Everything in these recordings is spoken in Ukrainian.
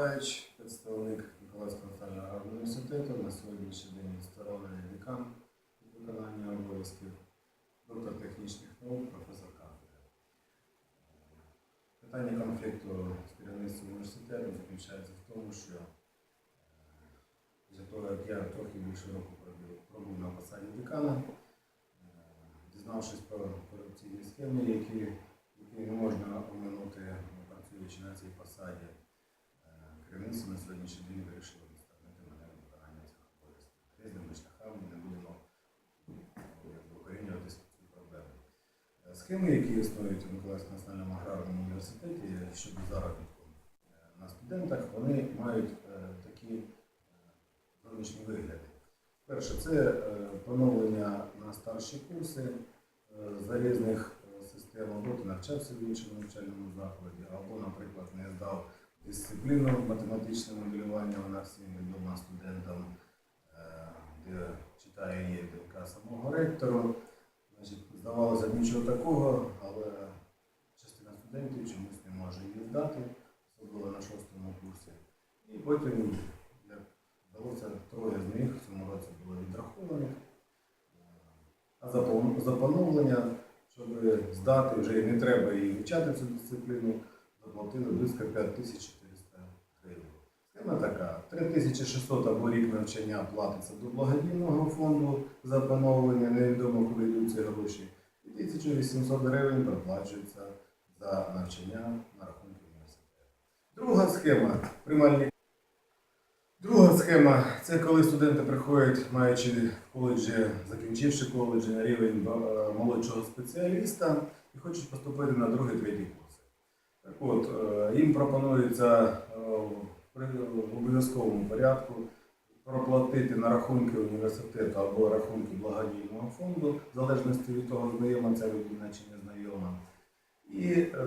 Миколаївич, представник Миколаївського національного університету, на сьогоднішній день відсторонений декан виконання обов'язків, доктор технічних наук, професор кафедри. Питання конфлікту з керівництвом університету заключається в тому, що е, після того, як я трохи більше року пробув, на посаді декана, е, дізнавшись про корупційні схеми, які, які не можна оминути, працюючи на цій посаді, е, керівництво на сьогоднішній день вирішило відставити мене від виконання цих обов'язків. Різними шляхами не будемо укорінюватися цю проблему. Е, Схеми, які існують у Миколаївському національному аграрному університеті щодо заробітку е, на студентах, вони мають е, такі зовнішні вигляди. Перше, це поновлення на старші курси за різних систем, або ти навчався в іншому навчальному закладі, або, наприклад, не здав дисципліну математичне моделювання, вона всім відома студентам, е, де читає є ДНК самого ректору. Значить, здавалося б нічого такого, але частина студентів чомусь не може її здати, особливо на шостому курсі. І потім, як вдалося, троє з них в цьому році було відрахованих. А за поновлення, щоб здати, вже і не треба її вивчати цю дисципліну, заплатили близько 5400 гривень. Схема 3600 або рік навчання платиться до благодійного фонду за поновлення, невідомо куди йдуть ці гроші. І 1800 гривень проплачується за навчання на рахунки університету. Друга схема приймальні. Друга схема це коли студенти приходять, маючи в коледжі, закінчивши коледж на рівень е, молодшого спеціаліста і хочуть поступити на другий, третій курси. Так от, е, їм пропонується е, в обов'язковому порядку проплатити на рахунки університету або рахунки благодійного фонду, в залежності від того, знайома ця людина чи не знайома. І, е,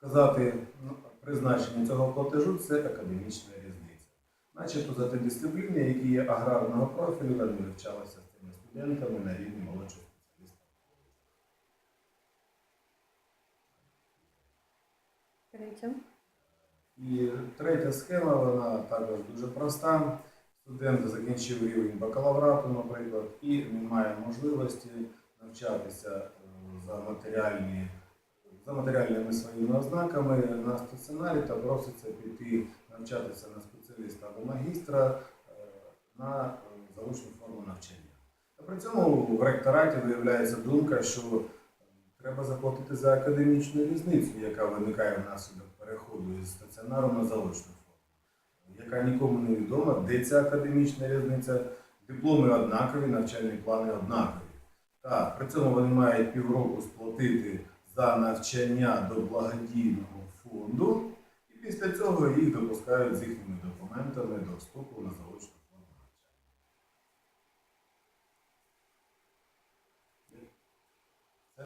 казати ну, призначення цього платежу це академічна різниця. Начебто за ті дисципліни, які є аграрного профілю, вони вивчалися з цими студентами на рівні молодшого спеціаліста. Третє. І третя схема, вона також дуже проста. Студент закінчив рівень бакалаврату, наприклад, і не має можливості навчатися е, за, матеріальні, за матеріальними своїми ознаками на стаціонарі та проситься піти навчатися на спеціаліста або магістра е, на е, заочну форму навчання. А при цьому в ректораті виявляється думка, що треба заплатити за академічну різницю, яка виникає внаслідок переходу із стаціонару на заочну форму, яка нікому не відома, де ця академічна різниця, дипломи однакові, навчальні плани однакові. Так, при цьому вони мають півроку сплатити за навчання до благодійного фонду, і після цього їх допускають з їхніми документами до вступу на заочну